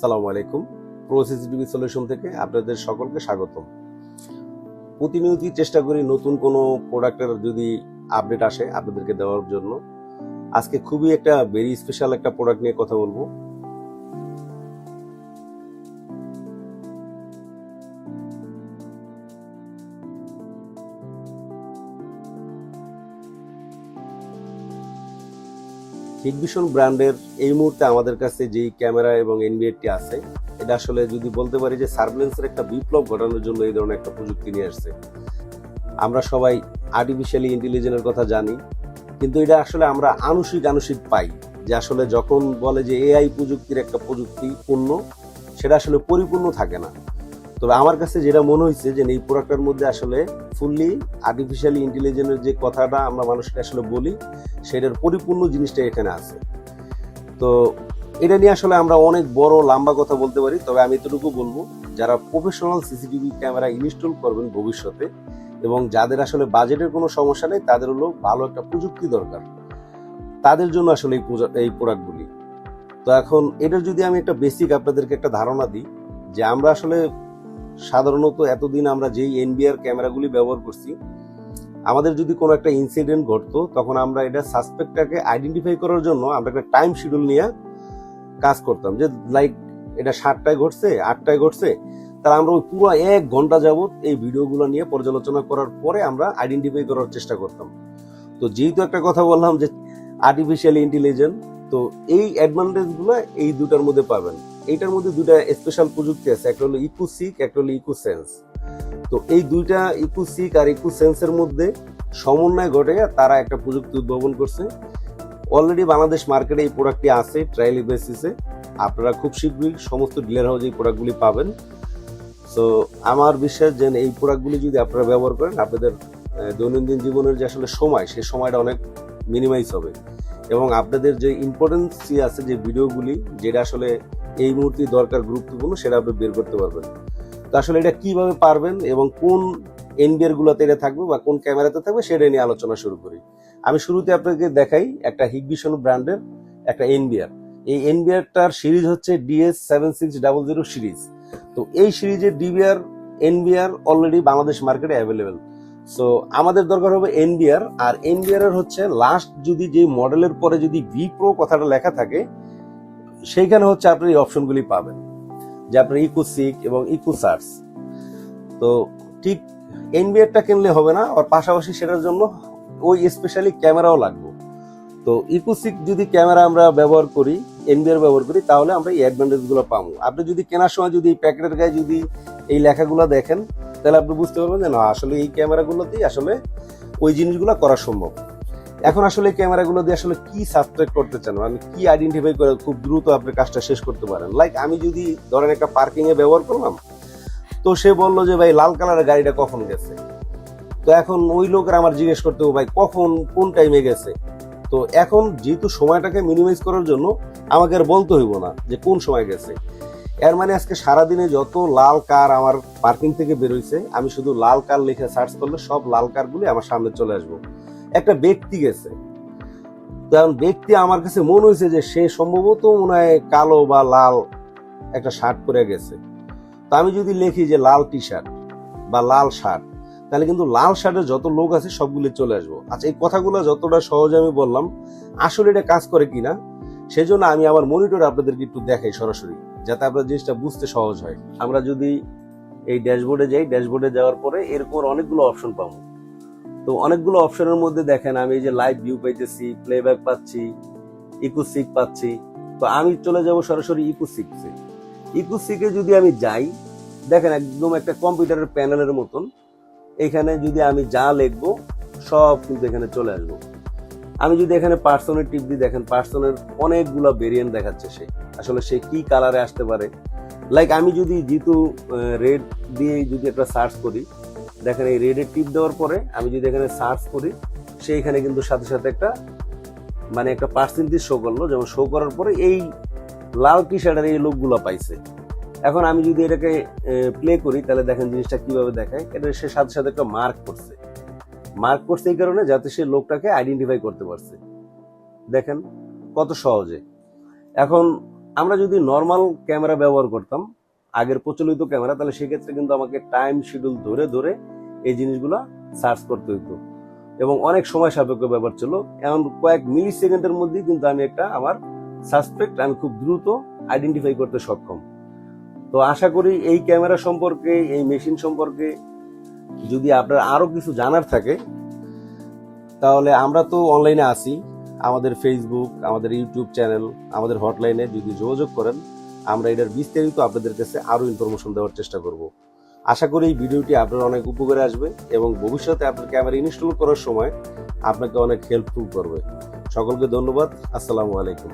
সালামু আলাইকুম। প্রোসিসিটিভি সলিউশন থেকে আপনাদের সকলকে স্বাগতম। প্রতিনিয়তই চেষ্টা করি নতুন কোনো প্রোডাক্টের যদি আপডেট আসে আপনাদেরকে দেওয়ার জন্য। আজকে খুবই একটা ভেরি স্পেশাল একটা প্রোডাক্ট নিয়ে কথা বলব। হিগভিশন ব্র্যান্ডের এই মুহূর্তে আমাদের কাছে যেই ক্যামেরা এবং এনবিএটি আছে, এটা আসলে যদি বলতে পারি যে সার্ভেলেন্সের একটা বিপ্লব ঘটানোর জন্য এই ধরনের একটা প্রযুক্তি নিয়ে আসছে। আমরা সবাই আর্টিফিশিয়ালি ইন্টেলিজেন্সের কথা জানি, কিন্তু এটা আসলে আমরা আনুষিক আনুষিক পাই যে আসলে যখন বলে যে এআই প্রযুক্তির একটা প্রযুক্তি পূর্ণ, সেটা আসলে পরিপূর্ণ থাকে না। তবে আমার কাছে যেটা মনে হয়েছে যে এই প্রোডাক্টের মধ্যে আসলে ফুললি আর্টিফিশিয়ালি ইন্টেলিজেন্সের যে কথাটা আমরা মানুষকে আসলে বলি, সেটার পরিপূর্ণ জিনিসটা এখানে আছে। তো এটা নিয়ে আসলে আমরা অনেক বড় লম্বা কথা বলতে পারি, তবে আমি এতটুকু বলব, যারা প্রফেশনাল সিসিটিভি ক্যামেরা ইনস্টল করবেন ভবিষ্যতে এবং যাদের আসলে বাজেটের কোনো সমস্যা নেই, তাদের হলো ভালো একটা প্রযুক্তি দরকার। তাদের জন্য আসলে এই এই প্রোডাক্টগুলি তো এখন এটার যদি আমি একটা বেসিক আপনাদেরকে একটা ধারণা দিই, যে আমরা আসলে সাধারণত এতদিন আমরা যেই এনবিআর ক্যামেরাগুলি ব্যবহার করছি, আমাদের যদি কোনো একটা ইনসিডেন্ট ঘটতো, তখন আমরা এটা সাসপেক্টটাকে আইডেন্টিফাই করার জন্য আমরা একটা টাইম শিডিউল নিয়ে কাজ করতাম। যে লাইক এটা সাতটায় ঘটছে, আটটায় ঘটছে, তাহলে আমরা ওই পুরো এক ঘণ্টা যাবত এই ভিডিওগুলো নিয়ে পর্যালোচনা করার পরে আমরা আইডেন্টিফাই করার চেষ্টা করতাম। তো যেহেতু একটা কথা বললাম যে আর্টিফিশিয়াল ইন্টেলিজেন্স তো এই অ্যাডভান্টেজগুলো এই দুটার মধ্যে পাবেন। এইটার মধ্যে দুটা স্পেশাল প্রযুক্তি আছে, একটা হলো ইকোসিক একটা হলো ইকোসেন্স তো এই দুইটা ইকোসিক আর ইকোসেন্সের মধ্যে সমন্বয় ঘটে তারা একটা প্রযুক্তি উদ্ভাবন করছে। অলরেডি বাংলাদেশ মার্কেটে এই প্রোডাক্টটি আছে ট্রায়াল বেসিসে আপনারা খুব শীঘ্রই সমস্ত ডিলার হাউসে এই প্রোডাক্টগুলি পাবেন। সো আমার বিশ্বাস যে এই প্রোডাক্টগুলি যদি আপনারা ব্যবহার করেন, আপনাদের দৈনন্দিন জীবনের যে আসলে সময় সেই সময়টা অনেক মিনিমাইজ হবে। এবং আপনাদের যে ইম্পর্টেন্স আছে যে ভিডিওগুলি যেটা আসলে এই মুহূর্তে দরকার গুরুত্বপূর্ণ, সেটা আপনি বের করতে পারবেন। তো আসলে এটা কীভাবে পারবেন এবং কোন এনবিআর গুলোতে এটা থাকবে বা কোন ক্যামেরাতে থাকবে, সেটা নিয়ে আলোচনা শুরু করি। আমি শুরুতে আপনাকে দেখাই একটা হিগবিশন ব্র্যান্ডের একটা এনবিআর। এই এনবিআরটার সিরিজ হচ্ছে D S seven six double zero series. তো এই সিরিজের ডিবিআর, এনবিআর অলরেডি বাংলাদেশ মার্কেটে অ্যাভেলেবেল সো আমাদের দরকার হবে এনবিআর, আর এনবিআর এর হচ্ছে লাস্ট যদি যে মডেলের পরে যদি ভি প্রো কথাটা লেখা থাকে সেইখানে হচ্ছে আপনি এই অপশনগুলি পাবেন। যে আপনার ইকো সিক এবং ইকো সার্চ তো ঠিক এনবিআরটা কিনলে হবে না, আর পাশাপাশি সেটার জন্য ওই স্পেশালি ক্যামেরাও লাগবে। তো ইকোসিক যদি ক্যামেরা আমরা ব্যবহার করি, এনবিআর ব্যবহার করি, তাহলে আমরা এই অ্যাডভান্টেজগুলো পাবো। আপনি যদি কেনার সময় যদি এই প্যাকেটের গায়ে যদি এই লেখাগুলো দেখেন, তাহলে আপনি বুঝতে পারবেন যে না, আসলে এই ক্যামেরাগুলোতেই আসলে ওই জিনিসগুলো করা সম্ভব। এখন আসলে ক্যামেরাগুলো দিয়ে আসলে কি সাবস্ক্রাইব করতে চান? মানে কি আইডেন্টিফাই করে খুব দ্রুত আপনি কাজটা শেষ করতে পারেন? লাইক আমি যদি ধরেন একটা পার্কিং এ ব্যবহার করলাম, তো সে বলল যে, ভাই, লাল কালারের গাড়িটা কখন গেছে? তো এখন ওই লোকের আমার জিজ্ঞেস করতে ভাই, কখন, কোন টাইমে গেছে? তো এখন যেহেতু সময়টাকে মিনিমাইজ করার জন্য আমাকে আর বলতে হইব না যে, কোন সময় গেছে। এর মানে আজকে সারাদিনে যত লাল কার আমার পার্কিং থেকে বেরোইছে আমি শুধু লাল কার লিখে সার্চ করলে সব লাল কারগুলি আমার সামনে চলে আসব। একটা ব্যক্তি গেছে। কারণ ব্যক্তি আমার কাছে মনে হয়েছে যে সে সম্ভবত মনে হয় কালো বা লাল একটা শার্ট পরে গেছে। তো আমি যদি লিখি যে লাল টি শার্ট বা লাল শার্ট তাহলে কিন্তু লাল শার্টের যত লোক আছে সবগুলি চলে আসব। আচ্ছা এই কথাগুলো যতটা সহজে আমি বললাম, আসলে এটা কাজ করে কিনা, সেজন্য আমি আমার মনিটরে আপনাদেরকে একটু দেখাই সরাসরি, যাতে আপনার জিনিসটা বুঝতে সহজ হয়। আমরা যদি এই ড্যাশবোর্ডে যাই ড্যাশবোর্ডে যাওয়ার পরে এরকম অনেকগুলো অপশন পাবো। তো অনেকগুলো অপশনের মধ্যে দেখেন আমি যে লাইভ ভিউ পাইতেছি প্লেব্যাক পাচ্ছি ইকোসিক পাচ্ছি। তো আমি চলে যাব সরাসরি ইকোসিক্সে ইকোসিকে যদি আমি যাই, দেখেন একদম একটা কম্পিউটারের প্যানেলের মতন, এখানে যদি আমি যা লিখব, সব কিন্তু এখানে চলে আসব। আমি যদি এখানে পার্সনের টিপ দিই, দেখেন পার্সনের অনেকগুলো ভেরিয়েন্ট দেখাচ্ছে সে। আসলে সে কি কালারে আসতে পারে? লাইক আমি যদি যেহেতু রেড দিয়ে যদি একটা সার্চ করি দেখেন এই রেডের টিপ দেওয়ার পরে আমি যদি এখানে সার্চ করি সে এখানে কিন্তু সাথে সাথে একটা মানে একটা পার্সেন্টেজ শো করল। যেমন শো করার পরে এই লাল টি শার্টের এই লোকগুলো পাইছে। এখন আমি যদি এটাকে প্লে করি, তাহলে দেখেন জিনিসটা কীভাবে দেখায়। এটা সে সাথে সাথে একটা মার্ক করছে। মার্ক করছে এই কারণে যাতে সে লোকটাকে আইডেন্টিফাই করতে পারছে। দেখেন কত সহজে। এখন আমরা যদি নর্মাল ক্যামেরা ব্যবহার করতাম, আগের প্রচলিত ক্যামেরা তাহলে সেক্ষেত্রে কিন্তু আমাকে টাইম শিডিউল ধরে ধরে এই জিনিসগুলো সার্চ করতে হতো এবং অনেক সময় সাপেক্ষ ব্যাপার ছিল। এমন কয়েক মিলি সেকেন্ডের মধ্যেই কিন্তু আমি একটা আমার সাসপেক্ট আমি খুব দ্রুত আইডেন্টিফাই করতে সক্ষম। তো আশা করি এই ক্যামেরা সম্পর্কে, এই মেশিন সম্পর্কে যদি আপনার আরও কিছু জানার থাকে, তাহলে আমরা তো অনলাইনে আছি। আমাদের ফেসবুক আমাদের ইউটিউব চ্যানেল আমাদের হটলাইনে যদি যোগাযোগ করেন, আমরা এটার বিস্তারিত আপনাদের কাছে আরও ইনফরমেশন দেওয়ার চেষ্টা করব। আশা করি এই ভিডিওটি আপনার অনেক উপকারে আসবে এবং ভবিষ্যতে আপনার ক্যামেরা ইনস্টল করার সময় আপনাকে অনেক হেল্পফুল করবে। সকলকে ধন্যবাদ। আসসালামু আলাইকুম।